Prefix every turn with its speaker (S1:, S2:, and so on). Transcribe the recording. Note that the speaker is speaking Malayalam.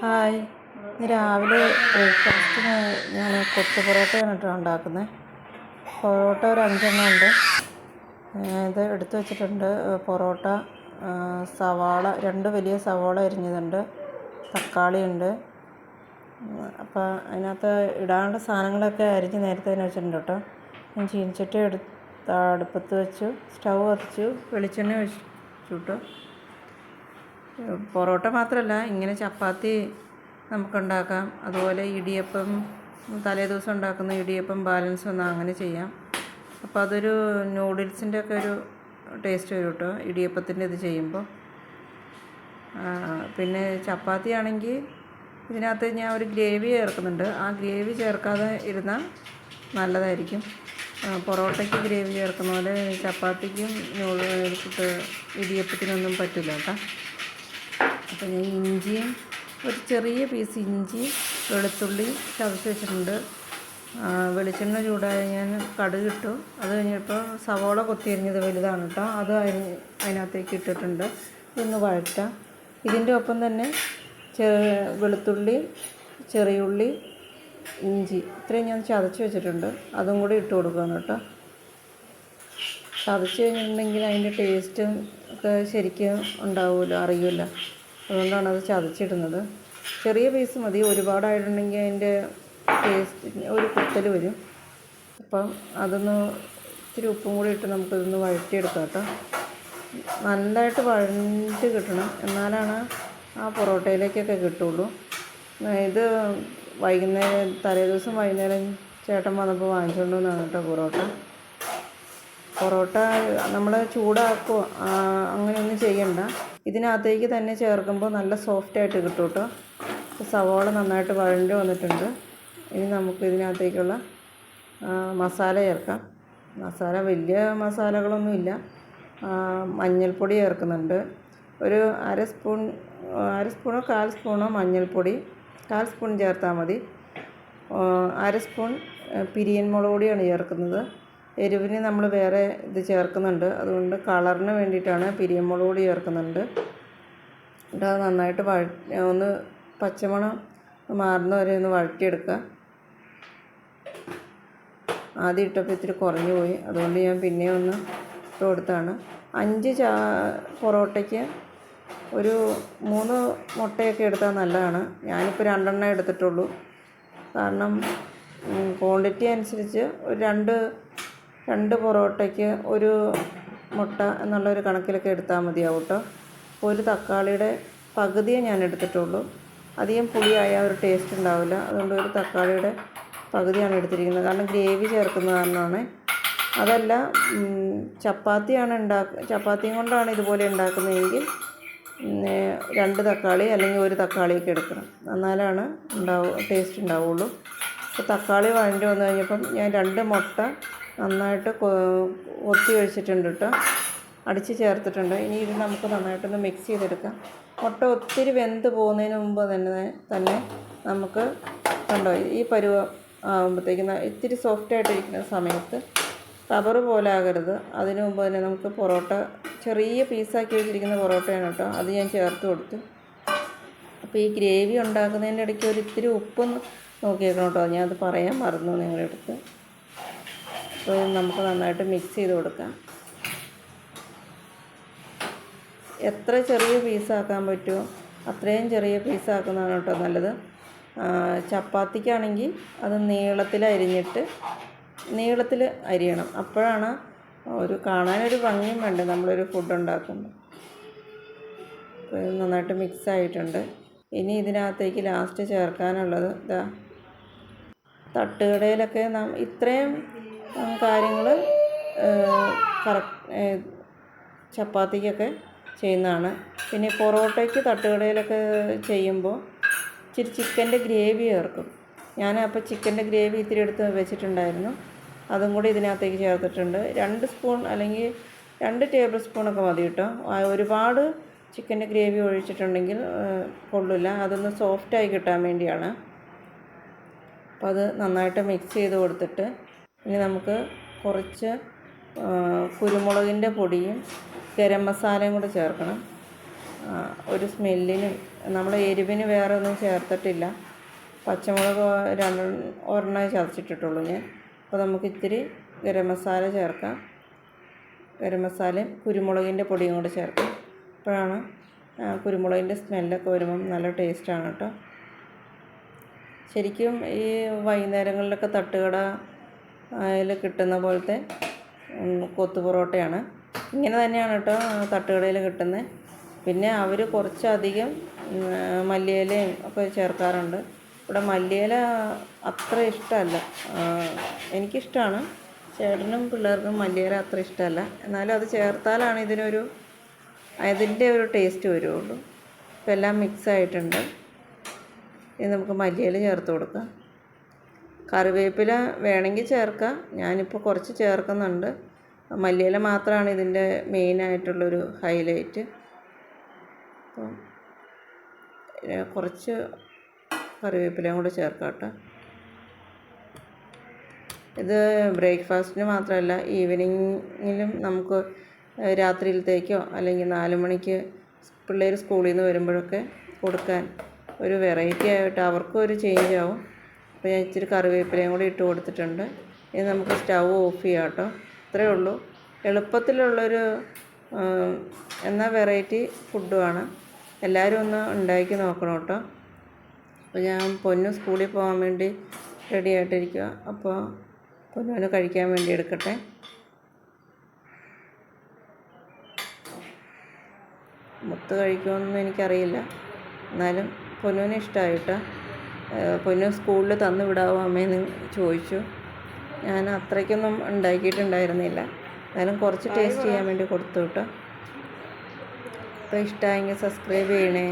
S1: ഹായ്. ഇന്ന് രാവിലെ ബ്രേക്ക്ഫാസ്റ്റിന് ഞാൻ കൊത്തു പൊറോട്ടയാണ് കേട്ടോ ഉണ്ടാക്കുന്നത്. പൊറോട്ട ഒരു അഞ്ചെണ്ണം ഉണ്ട്. ഇത് എടുത്തു വെച്ചിട്ടുണ്ട്. പൊറോട്ട സവാള രണ്ട് വലിയ സവാള അരിഞ്ഞതുണ്ട്. തക്കാളി ഉണ്ട്. അപ്പോൾ അതിനകത്ത് ഇടാനുള്ള സാധനങ്ങളൊക്കെ അരിഞ്ഞ് നേരത്തെ തന്നെ വെച്ചിട്ടുണ്ട് കേട്ടോ. ഞാൻ ചീനച്ചട്ടി എടുത്ത് അടുപ്പത്ത് വെച്ചു. സ്റ്റൗ കത്തിച്ചു വെളിച്ചെണ്ണ ഒഴിച്ചു കേട്ടോ. പൊറോട്ട മാത്രമല്ല ഇങ്ങനെ ചപ്പാത്തി നമുക്കുണ്ടാക്കാം. അതുപോലെ ഇടിയപ്പം തലേ ദിവസം ഉണ്ടാക്കുന്ന ഇടിയപ്പം ബാലൻസ് ഒന്നും അങ്ങനെ ചെയ്യാം. അപ്പോൾ അതൊരു നൂഡിൽസിന്റെ ഒക്കെ ഒരു ടേസ്റ്റ് വരും കേട്ടോ ഇടിയപ്പത്തിന്റെ ഇത് ചെയ്യുമ്പോൾ പിന്നെ ചപ്പാത്തി ആണെങ്കിൽ ഇതിനകത്ത് ഞാൻ ഒരു ഗ്രേവി ചേർക്കുന്നുണ്ട്. ആ ഗ്രേവി ചേർക്കാതെ ഇരുന്നാൽ നല്ലതായിരിക്കും. പൊറോട്ടയ്ക്ക് ഗ്രേവി ചേർക്കുന്ന പോലെ ചപ്പാത്തിക്കും ഇടിയപ്പത്തിനൊന്നും പറ്റില്ല കേട്ടോ. അപ്പോൾ ഞാൻ ഇഞ്ചിയും ഒരു ചെറിയ പീസ് ഇഞ്ചി വെളുത്തുള്ളി ചതച്ച് വെച്ചിട്ടുണ്ട് വെളിച്ചെണ്ണ ചൂടായ ഞാൻ കടുക് ഇട്ടു. അത് കഴിഞ്ഞപ്പോൾ സവോള കൊത്തിയരിഞ്ഞത് വലുതാണ് കേട്ടോ അത് അതിന് അതിനകത്തേക്ക് ഇട്ടിട്ടുണ്ട്. ഇതൊന്ന് വഴറ്റാം. ഇതിന്റെ ഒപ്പം തന്നെ വെളുത്തുള്ളി ചെറിയുള്ളി ഇഞ്ചി ഇത്രയും ഞാൻ ചതച്ച് വെച്ചിട്ടുണ്ട്. അതും കൂടി ഇട്ട് കൊടുക്കുകയാണ് കേട്ടോ ചതച്ച് കഴിഞ്ഞിട്ടുണ്ടെങ്കിൽ അതിന്റെ ടേസ്റ്റും ഒക്കെ ശരിക്കും ഉണ്ടാവുമല്ലോ അറിയുമല്ലോ. അതുകൊണ്ടാണ് അത് ചതച്ചിടുന്നത്. ചെറിയ പീസ് മതി. ഒരുപാടായിട്ടുണ്ടെങ്കിൽ അതിന്റെ ടേസ്റ്റ് ഒരു കുത്തൽ വരും. അപ്പം അതൊന്ന് ഇത്തിരി ഉപ്പും കൂടി ഇട്ട് നമുക്കിതൊന്ന് വഴറ്റിയെടുക്കാം കേട്ടോ നല്ലതായിട്ട് വഴഞ്ഞിട്ട് കിട്ടണം. എന്നാലാണ് ആ പൊറോട്ടയിലേക്കൊക്കെ കിട്ടുള്ളൂ. ഇത് വൈകുന്നേരം തലേ ദിവസം വൈകുന്നേരം ചേട്ടൻ വന്നപ്പോൾ വാങ്ങിച്ചുകൊണ്ട് വന്നാണ് കേട്ടോ പൊറോട്ട. പൊറോട്ട നമ്മൾ ചൂടാക്കുക അങ്ങനെയൊന്നും ചെയ്യണ്ട. ഇതിനകത്തേക്ക് തന്നെ ചേർക്കുമ്പോൾ നല്ല സോഫ്റ്റായിട്ട് കിട്ടും കേട്ടോ സവോള നന്നായിട്ട് വഴണ്ട് വന്നിട്ടുണ്ട്. ഇനി നമുക്ക് ഇതിനകത്തേക്കുള്ള മസാല ചേർക്കാം. മസാല വലിയ മസാലകളൊന്നുമില്ല മഞ്ഞൾപ്പൊടി ചേർക്കുന്നുണ്ട്. ഒരു അര സ്പൂൺ അര സ്പൂണോ കാൽ സ്പൂണോ മഞ്ഞൾപ്പൊടി കാൽ സ്പൂൺ ചേർത്താൽ മതി. അര സ്പൂൺ പിരിയൻ മുളക് പൊടിയാണ് ചേർക്കുന്നത്. എരിവിന് നമ്മൾ വേറെ ഇത് ചേർക്കുന്നുണ്ട്. അതുകൊണ്ട് കളറിന് വേണ്ടിയിട്ടാണ് പിരിയൻ കൂടി ചേർക്കുന്നുണ്ട്. എന്നിട്ട് നന്നായിട്ട് വഴ ഒന്ന് പച്ചമണം മാറുന്ന വരെ ഒന്ന് വഴറ്റിയെടുക്കുക. ആദ്യം ഇട്ടപ്പോൾ ഇത്തിരി കുറഞ്ഞു പോയി. അതുകൊണ്ട് ഞാൻ പിന്നെ ഒന്ന് ഇട്ട് കൊടുത്താണ്. അഞ്ച് ചാ പൊറോട്ടയ്ക്ക് ഒരു മൂന്ന് മുട്ടയൊക്കെ എടുത്താൽ നല്ലതാണ്. ഞാനിപ്പോൾ രണ്ടെണ്ണം എടുത്തിട്ടുള്ളൂ. കാരണം ക്വാണ്ടിറ്റി അനുസരിച്ച് ഒരു രണ്ട് രണ്ട് പൊറോട്ടയ്ക്ക് ഒരു മുട്ട എന്നുള്ളൊരു കണക്കിലൊക്കെ എടുത്താൽ മതിയാവും കേട്ടോ ഒരു തക്കാളിയുടെ പകുതിയേ ഞാൻ എടുത്തിട്ടുള്ളൂ. അധികം പുളിയായ ഒരു ടേസ്റ്റ് ഉണ്ടാവില്ല. അതുകൊണ്ട് ഒരു തക്കാളിയുടെ പകുതിയാണ് എടുത്തിരിക്കുന്നത്. കാരണം ഗ്രേവി ചേർക്കുന്ന കാരണമാണ്. അതല്ല ചപ്പാത്തിയാണ് ഉണ്ടാക്ക ചപ്പാത്തിയും കൊണ്ടാണ് ഇതുപോലെ ഉണ്ടാക്കുന്നതെങ്കിൽ രണ്ട് തക്കാളി അല്ലെങ്കിൽ ഒരു തക്കാളിയൊക്കെ എടുക്കണം. എന്നാലാണ് ഉണ്ടാവും ടേസ്റ്റ് ഉണ്ടാവുള്ളൂ. അപ്പോൾ തക്കാളി വഴണ്ടി വന്നു കഴിഞ്ഞപ്പം ഞാൻ രണ്ട് മുട്ട നന്നായിട്ട് കൊത്തി ഒഴിച്ചിട്ടുണ്ട് കേട്ടോ അടിച്ച് ചേർത്തിട്ടുണ്ട്. ഇനി ഇത് നമുക്ക് നന്നായിട്ടൊന്ന് മിക്സ് ചെയ്തെടുക്കാം. മുട്ട ഒത്തിരി വെന്ത് പോകുന്നതിന് മുമ്പ് തന്നെ തന്നെ നമുക്ക് കണ്ടോ ഈ പരുവ ആകുമ്പോഴത്തേക്കും ഇത്തിരി സോഫ്റ്റായിട്ടിരിക്കുന്ന സമയത്ത് റബ്ബർ പോലെ ആകരുത്. അതിനു മുമ്പ് തന്നെ നമുക്ക് പൊറോട്ട ചെറിയ പീസാക്കി വെച്ചിരിക്കുന്ന പൊറോട്ടയാണ് കേട്ടോ അത് ഞാൻ ചേർത്ത് കൊടുത്തു. അപ്പോൾ ഈ ഗ്രേവി ഉണ്ടാക്കുന്നതിന്റെ ഇടയ്ക്ക് ഒരു ഇത്തിരി ഉപ്പ് നോക്കിയേക്കണം കേട്ടോ ഞാനത് പറയാൻ മറന്നു നിങ്ങളുടെ അടുത്ത്. അപ്പോൾ നമുക്ക് നന്നായിട്ട് മിക്സ് ചെയ്ത് കൊടുക്കാം. എത്ര ചെറിയ പീസാക്കാൻ പറ്റുമോ? അത്രയും ചെറിയ പീസാക്കുന്നതാണ് കേട്ടോ നല്ലത്. ചപ്പാത്തിക്കാണെങ്കിൽ അത് നീളത്തിൽ അരിഞ്ഞിട്ട് നീളത്തിൽ അരിയണം. അപ്പോഴാണ് ഒരു കാണാനൊരു ഭംഗിയും വേണ്ടത് നമ്മളൊരു ഫുഡ് ഉണ്ടാക്കുമ്പോൾ. നന്നായിട്ട് മിക്സ് ആയിട്ടുണ്ട്. ഇനി ഇതിനകത്തേക്ക് ലാസ്റ്റ് ചേർക്കാനുള്ളത് ഇതാ തട്ടുകടയിലൊക്കെ നാം ഇത്രയും കാര്യങ്ങൾ ചപ്പാത്തിക്കൊക്കെ ചെയ്യുന്നതാണ്. പിന്നെ പൊറോട്ടയ്ക്ക് തട്ടുകടയിലൊക്കെ ചെയ്യുമ്പോൾ ഇച്ചിരി ചിക്കന്റെ ഗ്രേവി ചേർക്കും. ഞാൻ അപ്പോൾ ചിക്കന്റെ ഗ്രേവി ഇത്തിരി എടുത്ത് വെച്ചിട്ടുണ്ടായിരുന്നു. അതും കൂടി ഇതിനകത്തേക്ക് ചേർത്തിട്ടുണ്ട്. രണ്ട് സ്പൂൺ അല്ലെങ്കിൽ രണ്ട് ടേബിൾ സ്പൂണൊക്കെ മതി കേട്ടോ. ഒരുപാട് ചിക്കന്റെ ഗ്രേവി ഒഴിച്ചിട്ടുണ്ടെങ്കിൽ കൊള്ളില്ല അതൊന്ന് സോഫ്റ്റായി കിട്ടാൻ വേണ്ടിയാണ്. അപ്പോൾ അത് നന്നായിട്ട് മിക്സ് ചെയ്ത് കൊടുത്തിട്ട് ഇനി നമുക്ക് കുറച്ച് കുരുമുളകിന്റെ പൊടിയും ഗരം മസാലയും കൂടെ ചേർക്കണം. ഒരു സ്മെല്ലിനും നമ്മൾ എരിവിന് വേറെ ഒന്നും ചേർത്തിട്ടില്ല. പച്ചമുളക് രണ്ട് ഒരെണ്ണമേ ചതച്ചിട്ടിട്ടുള്ളൂ ഞാൻ. അപ്പോൾ നമുക്ക് ഇത്തിരി ഗരം മസാല ചേർക്കാം. ഗരം മസാലയും കുരുമുളകിന്റെ പൊടിയും കൂടെ ചേർക്കാം. അപ്പോഴാണ് കുരുമുളകിന്റെ സ്മെല്ലൊക്കെ വരുമ്പം നല്ല ടേസ്റ്റാണ് കേട്ടോ. ശരിക്കും ഈ വൈകുന്നേരങ്ങളിലൊക്കെ തട്ടുകട അതിൽ കിട്ടുന്ന പോലത്തെ കൊത്തു പൊറോട്ടയാണ്. ഇങ്ങനെ തന്നെയാണ് കേട്ടോ തട്ടുകടയിൽ കിട്ടുന്നത് പിന്നെ അവർ കുറച്ചധികം മല്ലിയിലയും ഒക്കെ ചേർക്കാറുണ്ട്. ഇവിടെ മല്ലിയില അത്ര ഇഷ്ടമല്ല. എനിക്കിഷ്ടമാണ്. ചേട്ടനും പിള്ളേർക്കും മല്ലിയില അത്ര ഇഷ്ടമല്ല. എന്നാലും അത് ചേർത്താലാണ് ഇതിനൊരു അതിന്റെ ഒരു ടേസ്റ്റ് വരുള്ളൂ ഇപ്പം എല്ലാം മിക്സ് ആയിട്ടുണ്ട് ഇനി നമുക്ക് മല്ലിയില ചേർത്ത് കൊടുക്കാം. കറിവേപ്പില വേണമെങ്കിൽ ചേർക്കാം. ഞാനിപ്പോൾ കുറച്ച് ചേർക്കുന്നുണ്ട്. മല്ലിയില മാത്രമാണ് ഇതിന്റെ മെയിനായിട്ടുള്ളൊരു ഹൈലൈറ്റ് അപ്പം കുറച്ച് കറിവേപ്പിലയും കൂടെ ചേർക്കാം ഇത് ബ്രേക്ക്ഫാസ്റ്റിന് മാത്രമല്ല ഈവനിങ്ങിലും നമുക്ക് രാത്രിയിലത്തേക്കോ അല്ലെങ്കിൽ നാല് മണിക്ക് പിള്ളേർ സ്കൂളിൽ നിന്ന് വരുമ്പോഴൊക്കെ കൊടുക്കാൻ ഒരു വെറൈറ്റി ആയിട്ട് അവർക്കും ഒരു ചേഞ്ച് ആവും. അപ്പോൾ ഞാൻ ഇച്ചിരി കറിവേപ്പിലയും കൂടി ഇട്ട് കൊടുത്തിട്ടുണ്ട്. ഇനി നമുക്ക് സ്റ്റൗ ഓഫ് ചെയ്യാം കേട്ടോ. ഇത്രയേ ഉള്ളൂ. എളുപ്പത്തിലുള്ളൊരു എന്നാൽ വെറൈറ്റി ഫുഡുമാണ്. എല്ലാവരും ഒന്ന് ഉണ്ടാക്കി നോക്കണം കേട്ടോ. അപ്പോൾ ഞാൻ പൊന്നു സ്കൂളിൽ പോകാൻ വേണ്ടി റെഡി ആയിട്ടിരിക്കുക അപ്പോൾ പൊന്നുവിന് കഴിക്കാൻ വേണ്ടി എടുക്കട്ടെ. മുത്ത് കഴിക്കുമെന്നൊന്നും എനിക്കറിയില്ല. എന്നാലും പൊന്നുവിന് ഇഷ്ടമായിട്ടോ. പൊന്നു സ്കൂളിൽ തന്നു വിടാവോ അമ്മയെന്ന് ചോദിച്ചു. ഞാൻ അത്രയ്ക്കൊന്നും ഉണ്ടാക്കിയിട്ടുണ്ടായിരുന്നില്ല. എന്നാലും കുറച്ച് ടേസ്റ്റ് ചെയ്യാൻ വേണ്ടി കൊടുത്തു കേട്ടോ. അപ്പോൾ ഇഷ്ടമായെങ്കിൽ സബ്സ്ക്രൈബ് ചെയ്യണേ.